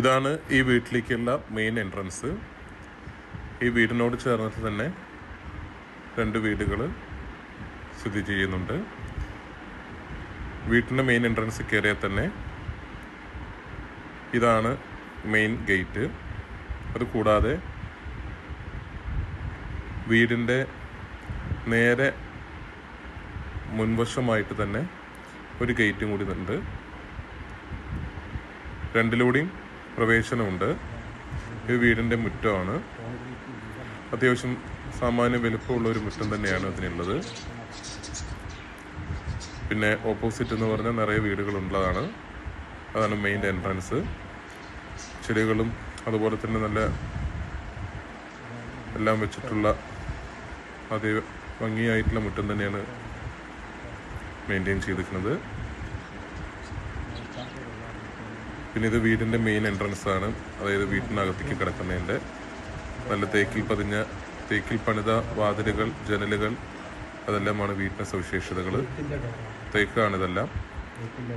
ഇതാണ് ഈ വീട്ടിലേക്കുള്ള മെയിൻ എൻട്രൻസ് ഈ വീടിനോട് ചേർന്നിട്ട് തന്നെ രണ്ട് വീടുകൾ സ്ഥിതി ചെയ്യുന്നുണ്ട്. വീട്ടിന്റെ മെയിൻ എൻട്രൻസ് കയറിയാൽ തന്നെ ഇതാണ് മെയിൻ ഗേറ്റ് അത് കൂടാതെ വീടിന്റെ നേരെ മുൻവശമായിട്ട് തന്നെ ഒരു ഗേറ്റും കൂടി ഉണ്ട്. രണ്ടിലൂടെയും പ്രവേശനമുണ്ട്. ഈ വീടിന്റെ മുറ്റമാണ്. അത്യാവശ്യം സാമാന്യ വലുപ്പമുള്ള ഒരു മുറ്റം തന്നെയാണ് അതിനുള്ളത്. പിന്നെ ഓപ്പോസിറ്റ് എന്ന് പറഞ്ഞാൽ നിറയെ വീടുകളുള്ളതാണ്. അതാണ് മെയിൻ എൻട്രൻസ് ചെടികളും അതുപോലെ തന്നെ നല്ല എല്ലാം വെച്ചിട്ടുള്ള അതേ ഭംഗിയായിട്ടുള്ള മുറ്റം തന്നെയാണ് മെയിന്റെയിൻ ചെയ്തിരിക്കുന്നത്. പിന്നെ ഇത് വീടിന്റെ മെയിൻ എൻട്രൻസ് ആണ്. അതായത് വീട്ടിനകത്തേക്ക് കിടക്കുന്നതിന്റെ നല്ല തേക്കിൽ പതിഞ്ഞ തേക്കിൽ പണിത വാതിലുകൾ ജനലുകൾ അതെല്ലാമാണ് വീട്ടിന്റെ സവിശേഷതകൾ തേക്കാണ് ഇതെല്ലാം.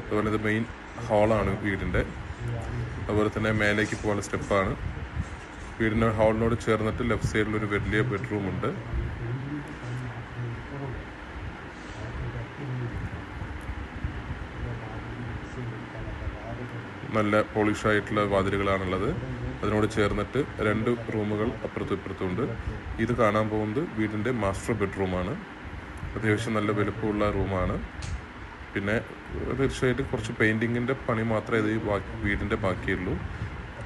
അതുപോലെ ഇത് മെയിൻ ഹാളാണ് വീടിന്റെ അതുപോലെ തന്നെ മേലേക്ക് പോകാനുള്ള സ്റ്റെപ്പാണ്. വീടിന്റെ ഹാളിനോട് ചേർന്നിട്ട് ലെഫ്റ്റ് സൈഡിൽ ഒരു വലിയ ബെഡ്റൂം ഉണ്ട്. നല്ല പോളിഷ് ആയിട്ടുള്ള വാതിലുകളാണുള്ളത്. അതിനോട് ചേർന്നിട്ട് രണ്ട് റൂമുകൾ അപ്പുറത്തും ഇപ്പുറത്തുമുണ്ട്. ഇത് കാണാൻ പോകുന്നത് വീടിന്റെ മാസ്റ്റർ ബെഡ്റൂമാണ്. അത്യാവശ്യം നല്ല വലുപ്പമുള്ള റൂമാണ്. പിന്നെ തീർച്ചയായിട്ടും കുറച്ച് പെയിന്റിങ്ങിന്റെ പണി മാത്രമേ ഇത് ബാക്കി വീടിന്റെ ബാക്കിയുള്ളൂ.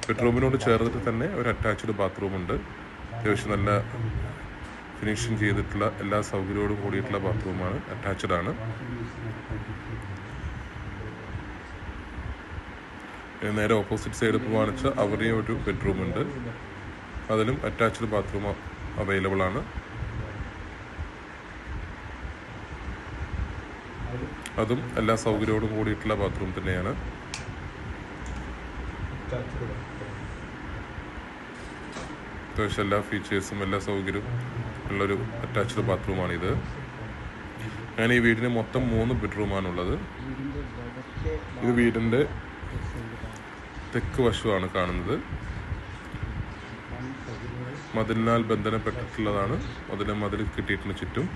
ബെഡ്റൂമിനോട് ചേർന്നിട്ട് തന്നെ ഒരു അറ്റാച്ച്ഡ് ബാത്റൂം ഉണ്ട് അത്യാവശ്യം നല്ല ഫിനിഷിങ് ചെയ്തിട്ടുള്ള എല്ലാ സൗകര്യവും കൂടിയിട്ടുള്ള ബാത്റൂമാണ്. അറ്റാച്ച്ഡ് ആണ് നേരെ ഓപ്പോസിറ്റ് സൈഡ് പോവാണെന്ന് അവരുടെയും ഒരു ബെഡ്റൂം ഉണ്ട്. അതിലും അറ്റാച്ച്ഡ് ബാത്റൂം അവൈലബിൾ ആണ്. അതും എല്ലാ സൗകര്യത്തോടും കൂടിയിട്ടുള്ള ബാത്റൂം തന്നെയാണ്. അത്യാവശ്യം എല്ലാ ഫീച്ചേഴ്സും എല്ലാ സൗകര്യവും ഉള്ളൊരു അറ്റാച്ച്ഡ് ബാത്റൂമാണിത് ഞാൻ ഈ വീടിന് മൊത്തം മൂന്ന് ബെഡ്റൂമാണുള്ളത് ഇത് വീടിന്റെ തെക്ക് വശമാണ് കാണുന്നത്. മതിലിനാൽ ബന്ധനപ്പെട്ടിട്ടുള്ളതാണ്. അതിന് മതിൽ കിട്ടിയിട്ടുണ്ട് ചുറ്റും.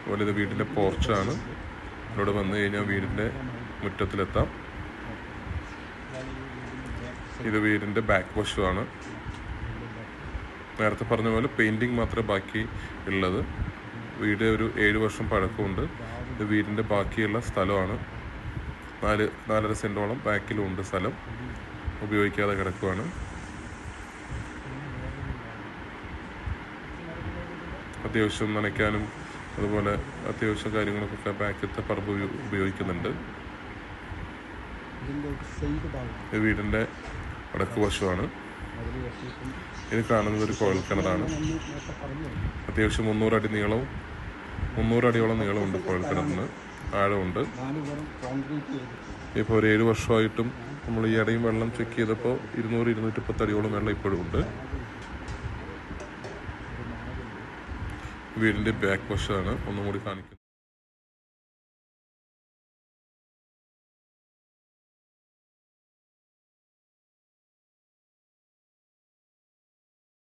അതുപോലെ ഇത് വീടിന്റെ പോർച്ചാണ്. ഇവിടെ വന്നു കഴിഞ്ഞാൽ വീടിന്റെ മുറ്റത്തിലെത്താം. ഇത് വീടിന്റെ ബാക്ക് വശമാണ് നേരത്തെ പറഞ്ഞ പോലെ പെയിന്റിങ് മാത്രമേ ബാക്കി ഉള്ളത്. വീട് ഒരു ഏഴ് വർഷം പഴക്കമുണ്ട്. ഇത് വീടിന്റെ ബാക്കിയുള്ള സ്ഥലമാണ്. നാല് നാലര സെന്റോളം ബാക്കിലും ഉണ്ട് സ്ഥലം. ഉപയോഗിക്കാതെ കിടക്കുവാണ്. അത്യാവശ്യം നനയ്ക്കാനും അതുപോലെ അത്യാവശ്യം കാര്യങ്ങൾക്കൊക്കെ ബാക്കിലത്തെ പറമ്പ് ഉപയോ- ഉപയോഗിക്കുന്നുണ്ട്. വീടിന്റെ വടക്ക് വശമാണ്. ഇത് കാണുന്നത് ഒരു കുഴൽ കിണറാണ്. അത്യാവശ്യം മുന്നൂറ് അടി നീളവും മുന്നൂറ് അടിയോളം നീളമുണ്ട് കുഴൽ കിണറിന്. ആഴമുണ്ട്. ഇപ്പോൾ ഒരു ഏഴ് വർഷമായിട്ടും നമ്മൾ ഈ അടയും വെള്ളം ചെക്ക് ചെയ്തപ്പോൾ ഇരുന്നൂറ് ഇരുന്നൂറ്റി പത്ത് അടിയോളം വെള്ളം ഇപ്പോഴും ഉണ്ട്. വീടിന്റെ ബാക്ക് വശമാണ് ഒന്നും കൂടി കാണിക്കുന്നത്.